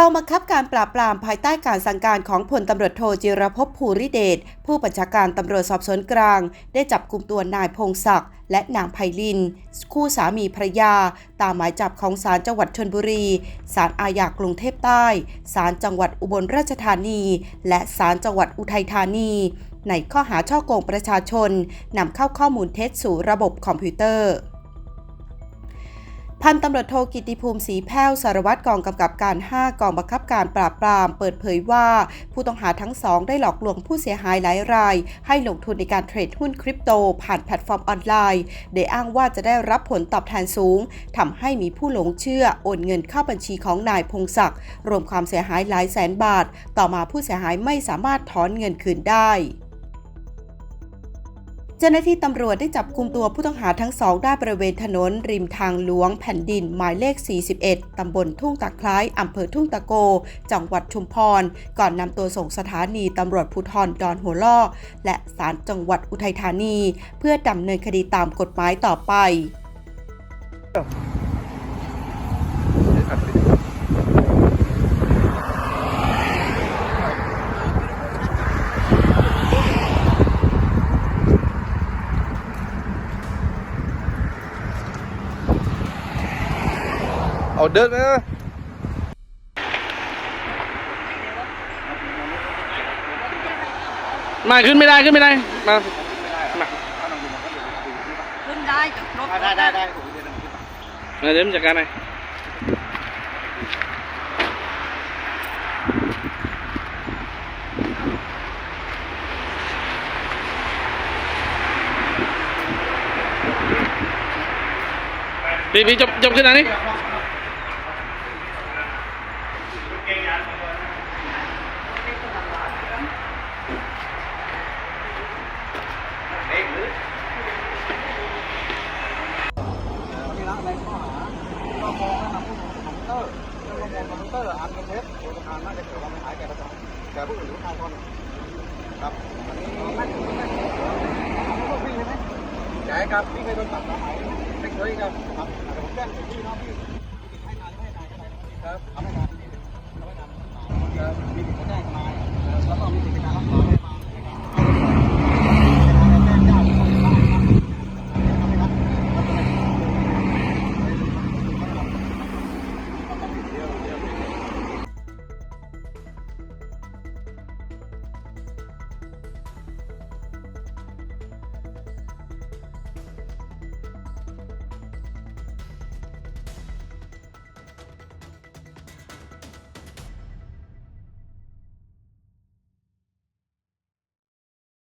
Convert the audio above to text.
กองบังคับการปราบปรามภายใต้การสั่งการของพลตำรวจโทจิรภพภูริเดช ผู้บัญชาการตำรวจสอบสวนกลาง ได้จับกลุ่มตัวนายพงศักดิ์และนางไพลิน คู่สามีภรรยา ตามหมายจับของศาลจังหวัดชนบุรี ศาลอาญากรุงเทพใต้ ศาลจังหวัดอุบลราชธานี และศาลจังหวัดอุทัยธานีในข้อหาช่อโกงประชาชนนำเข้าข้อมูลเท็จสู่ระบบคอมพิวเตอร์ พันตำรวจโทกิติภูมิศีแพ้วสารวัตรกองกำกับการ 5 กองบังคับการปราบปราม เปิดเผยว่า ผู้ต้องหาทั้งสองได้หลอกลวงผู้เสียหายหลายราย ให้ลงทุนในการเทรดหุ้นคริปโต ผ่านแพลตฟอร์มออนไลน์โดยอ้างว่าจะได้รับผลตอบแทนสูงทำให้มีผู้หลงเชื่อโอนเงินเข้าบัญชีของนายพงศักดิ์รวมความเสียหายหลายแสนบาท ต่อมาผู้เสียหายไม่สามารถถอนเงินคืนได้ เจ้าหน้าที่ตำรวจได้จับกุมตัวผู้ต้องหาทั้งสองได้บริเวณถนน ริมทางหลวงแผ่นดินหมายเลข 41 ตำบลทุ่งตะไคร้อำเภอทุ่งตะโก จังหวัดชุมพร ก่อนนำตัวส่งสถานีตำรวจภูธรดอนหัวล่อ และศาลจังหวัดอุทัยธานี เพื่อดำเนินคดีตามกฎหมายต่อไป เอาเดินไปนะมาขึ้นไม่ได้ขึ้นไม่ได้มาขึ้นได้กับรถได้ได้ได้มาเดี๋ยวผมจัดการให้พี่พี่จบจบขึ้นอันนี้นี่ละในข้อหาก็มองและนำผู้ลงคอมพิวเตอร์ เรื่องลงคอมพิวเตอร์อันเป็นเท็จโดยประการน่าจะเกิดความเสียหายแก่ประชาชนแก่ผู้อื่นหรือประชาชนครับอันนี้ไม่ถูกไม่ถูกพวกพี่ใช่ไหมใช่ครับพี่เคยโดนตัดสายไม่เคยครับครับแต่ผมแจ้งถึงพี่น้องพี่ให้นานให้นานก็ได้ครับเอาให้นานเอาให้นานครับ